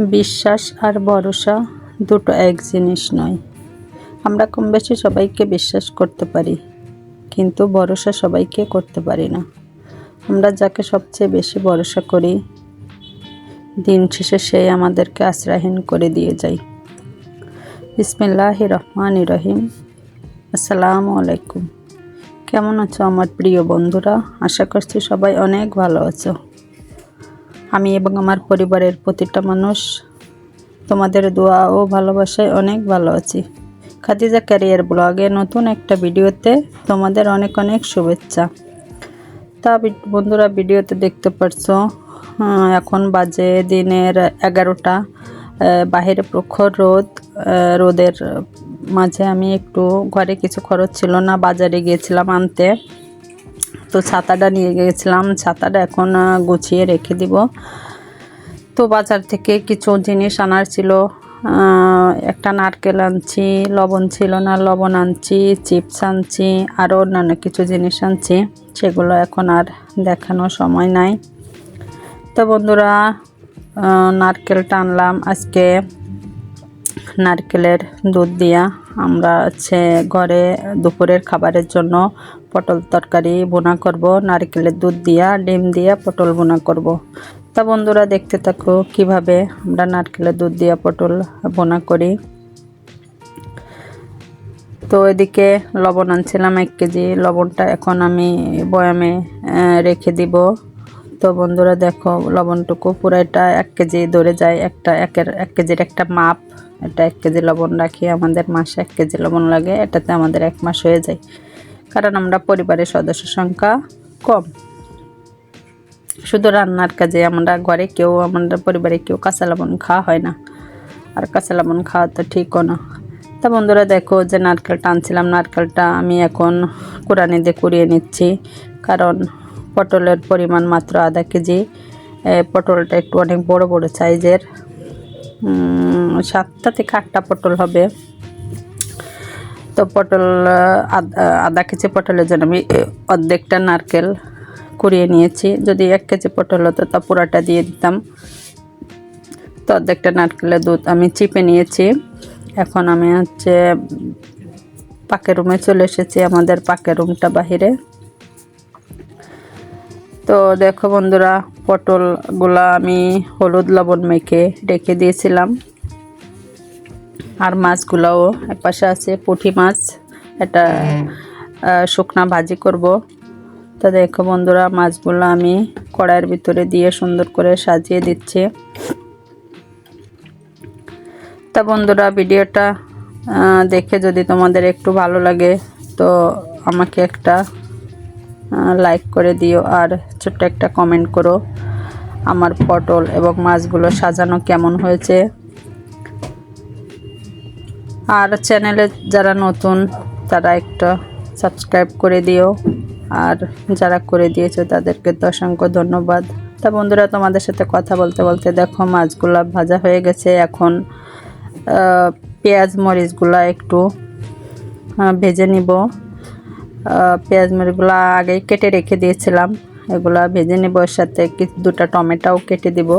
বিশ্বাস আর ভরসা দুটো এক জিনিস নয়। আমরা কম বেশি সবাইকে বিশ্বাস করতে পারি, কিন্তু ভরসা সবাইকে করতে পারি না। আমরা যাকে সবচেয়ে বেশি ভরসা করি, দিন শেষে সে আমাদেরকে আশ্রয়হীন করে দিয়ে যায়। বিসমিল্লাহ রহমান রহিম। আসসালামু আলাইকুম। কেমন আছো আমার প্রিয় বন্ধুরা? আশা করছি সবাই অনেক ভালো আছো। আমি এবং আমার পরিবারের প্রতিটা মানুষ তোমাদের দোয়া ও ভালোবাসায় অনেক ভালো আছি। খাদিজা ক্যারিয়ার ব্লগে নতুন একটা ভিডিওতে তোমাদের অনেক অনেক শুভেচ্ছা। তা বন্ধুরা, ভিডিওতে দেখতে পারছ এখন বাজে দিনের এগারোটা। বাহিরে প্রখর রোদ রোদের মাঝে আমি একটু ঘরে কিছু খরচ ছিল না, বাজারে গিয়েছিলাম আনতে। তো ছাতাটা নিয়ে গিয়েছিলাম ছাতাটা এখন গুছিয়ে রেখে দিব। তো বাজার থেকে কিছু জিনিস আনার ছিল একটা নারকেল আনছি, লবণ ছিল না, লবণ আনছি, চিপস আনছি আরও অন্যান্য কিছু জিনিস আনছি, সেগুলো এখন আর দেখানোর সময় নাই। তো বন্ধুরা নারকেলটা আনলাম আজকে। নারকেলের দুধ দিয়া আমরা হচ্ছে ঘরে দুপুরের খাবারের জন্য পটল তরকারি বোনা করব, নারকেলের দুধ দিয়া, ডিম দিয়া পটল বোনা করব। তা বন্ধুরা দেখতে থাকো কীভাবে আমরা নারকেলের দুধ দিয়া পটল বোনা করি। তো এদিকে লবণ আনছিলাম এক কেজি, লবণটা এখন আমি বয়ামে রেখে দিব। তো বন্ধুরা দেখো লবণটুকু পুরাটা এক কেজি ধরে যায়, একটা একের, এক কেজির একটা মাপ। এটা এক কেজি লবণ রাখি, আমাদের মাসে এক কেজি লবণ লাগে, এটাতে আমাদের এক মাস হয়ে যায়। কারণ আমরা পরিবারের সদস্য সংখ্যা কম। শুধু রান্নার কাজে আমরা ঘরে কেউ আমাদের পরিবারে কেউ কাঁচা লবণ খাওয়া হয় না। আর কাঁচা লবণ খাওয়া তো ঠিকও না। তা বন্ধুরা দেখো যে নারকেলটা আনছিলাম, নারকেলটা আমি এখন কোরআনে দিয়ে কুড়িয়ে নিচ্ছি। কারণ পটলের পরিমাণ মাত্র আধা কেজি। পটলটা একটু অনেক বড় বড় সাইজের। সাতটা থেকে আটটা পটল হবে। তো পটল আধা কেজি পটলের জন্য আমি অর্ধেকটা নারকেল কুড়িয়ে নিয়েছি। যদি এক কেজি পটল হতো তা পুরাটা দিয়ে দিতাম। তো অর্ধেকটা নারকেলের দুধ আমি চিপে নিয়েছি। এখন আমি হচ্ছে পাকের রুমে চলে এসেছি, আমাদের পাকের রুমটা বাহিরে। তো দেখো বন্ধুরা, পটলগুলা আমি হলুদ লবণ মেখে রেখে দিয়েছিলাম। আর মাছগুলোও পাশে আছে পুঁটি মাছ। এটা আহ, শুকনা ভাজি করব। তো দেখো বন্ধুরা মাছগুলো আমি কড়াইয়ের ভিতরে দিয়ে সুন্দর করে সাজিয়ে দিচ্ছি। তা বন্ধুরা ভিডিওটা দেখে যদি তোমাদের একটু ভালো লাগে তো আমাকে একটা লাইক করে দিও আর ছোট্ট একটা কমেন্ট করো। আমার পটল এবং মাছগুলো সাজানো কেমন হয়েছে? আর চ্যানেলে যারা নতুন, তারা একটা সাবস্ক্রাইব করে দিও। আর যারা করে দিয়েছ, তাদেরকে তো অসংখ্য ধন্যবাদ। তা বন্ধুরা, তোমাদের সাথে কথা বলতে বলতে দেখো, মাছগুলা ভাজা হয়ে গেছে। এখন পেঁয়াজ মরিচগুলা একটু ভেজে নিব। পেঁয়াজ মরিচগুলো আগেই কেটে রেখে দিয়েছিলাম। এগুলা ভেজে নেব, এর সাথে দুটো টমেটোও কেটে দিব।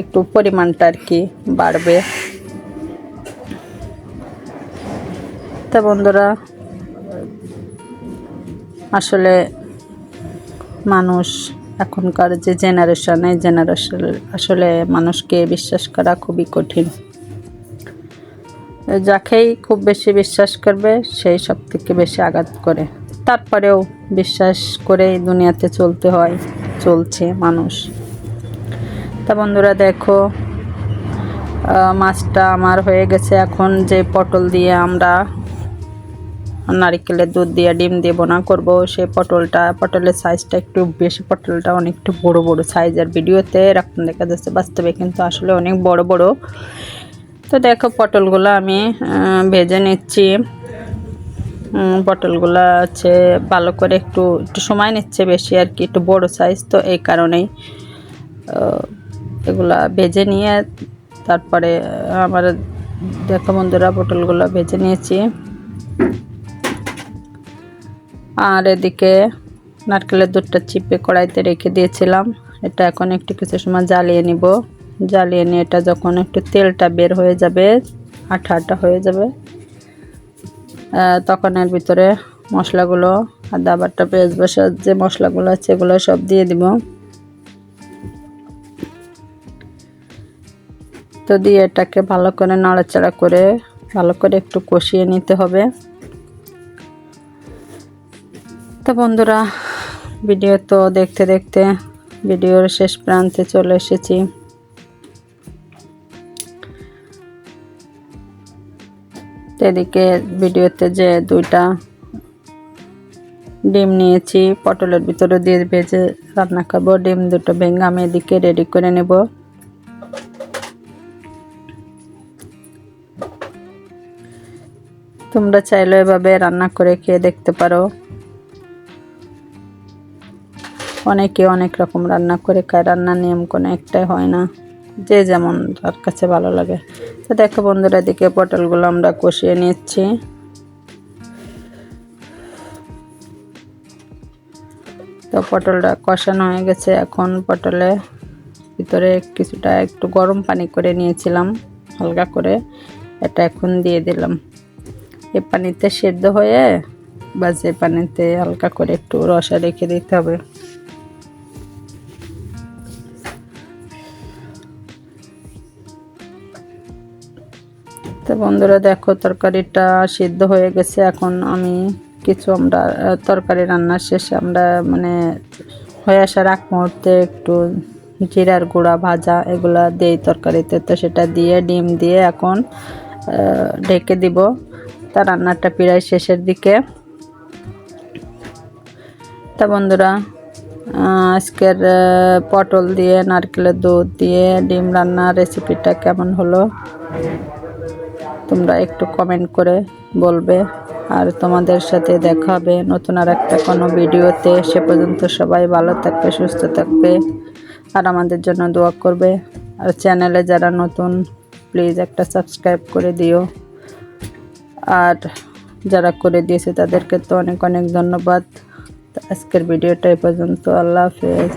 একটু পরিমাণটা আর কি বাড়বে। তা বন্ধুরা, আসলে মানুষ এখনকার যে জেনারেশন এই জেনারেশন আসলে মানুষকে বিশ্বাস করা খুবই কঠিন। যাকেই খুব বেশি বিশ্বাস করবে, সেই সব থেকে বেশি আঘাত করে। তারপরেও বিশ্বাস করে দুনিয়াতে চলতে হয়, চলছে মানুষ। তা বন্ধুরা, দেখো মাছটা আমার হয়ে গেছে। এখন যে পটল দিয়ে আমরা নারিকেলের দুধ দিয়ে, ডিম দিয়ে বোনা করব। সেই পটলটা, পটলের সাইজটা একটু বেশি, পটলটা অনেক একটু বড় বড় সাইজের ভিডিওতে এরকম দেখা যাচ্ছে বাস্তবে কিন্তু আসলে অনেক বড় বড়। তো দেখো পটলগুলো আমি ভেজে নিচ্ছি। পটলগুলো হচ্ছে ভালো করে একটু একটু সময় নিচ্ছে বেশি আর কি, একটু বড় সাইজ তো এই কারণেই এগুলা ভেজে নিয়ে তারপরে আমার দেখো বন্ধুরা, পটলগুলো ভেজে নিয়েছি। আর এদিকে নারকেলের দুধটা চিপে কড়াইতে রেখে দিয়েছিলাম। এটা এখন একটু কিছু সময় জ্বালিয়ে নিব। জ্বালিয়ে নিয়ে এটা যখন একটু তেলটা বের হয়ে যাবে, আঠা আঠা হয়ে যাবে তখন এর ভিতরে মশলাগুলো, আদা, বাটা, পেঁয়াজ, বাসার, যে মশলাগুলো আছে এগুলো সব দিয়ে দিব। তো দিয়ে এটাকে ভালো করে নাড়াচাড়া করে, ভালো করে একটু কষিয়ে নিতে হবে। তো বন্ধুরা, ভিডিও তো দেখতে দেখতে ভিডিওর শেষ প্রান্তে চলে এসেছি। এদিকে ভিডিওতে যে দুইটা ডিম নিয়েছি, পটলের ভিতরে দিয়ে ভেজে রান্না করব। ডিম দুটো ভেঙে আমি এদিকে রেডি করে নেব। তোমরা চাইলে এভাবে রান্না করে খেয়ে দেখতে পারো। অনেকে অনেক রকম রান্না করে খায়। রান্নার নিয়ম কোনো একটাই হয় না। যে যেমন তার কাছে ভালো লাগে। তো দেখো বন্ধুরা, এদিকে পটলগুলো আমরা কষিয়ে নিচ্ছি। তো পটলটা কষানো হয়ে গেছে। এখন পটলে ভিতরে কিছুটা একটু গরম পানি করে নিয়েছিলাম, হালকা করে। এটা এখন দিয়ে দিলাম। এই পানিতে সেদ্ধ হয়ে বা যে পানিতে হালকা করে একটু রসা রেখে দিতে হবে। তো বন্ধুরা দেখো, তরকারিটা সিদ্ধ হয়ে গেছে। এখন আমি কিছু আমরা তরকারি রান্নার শেষে আমরা মানে হয়ে আসার আগ মুহূর্তে একটু জিরার গুঁড়া, ভাজা এগুলা দেই তরকারিতে। তো সেটা দিয়ে, ডিম দিয়ে এখন ঢেকে দিব। তা রান্নাটা প্রায় শেষের দিকে। তা বন্ধুরা আজকের পটল দিয়ে, নারকেলের দুধ দিয়ে ডিম রান্নার রেসিপিটা কেমন হলো? তোমরা একটু কমেন্ট করে বলবে। আর তোমাদের সাথে দেখা হবে নতুন আর একটা কোনো ভিডিওতে। সে পর্যন্ত সবাই ভালো থাকবে, সুস্থ থাকবে। আর আমাদের জন্য দোয়া করবে। আর চ্যানেলে যারা নতুন প্লিজ একটা সাবস্ক্রাইব করে দিও। আর যারা করে দিয়েছে তাদেরকে তো অনেক অনেক ধন্যবাদ। আজকের ভিডিওটা এ পর্যন্ত। আল্লাহ হাফেজ।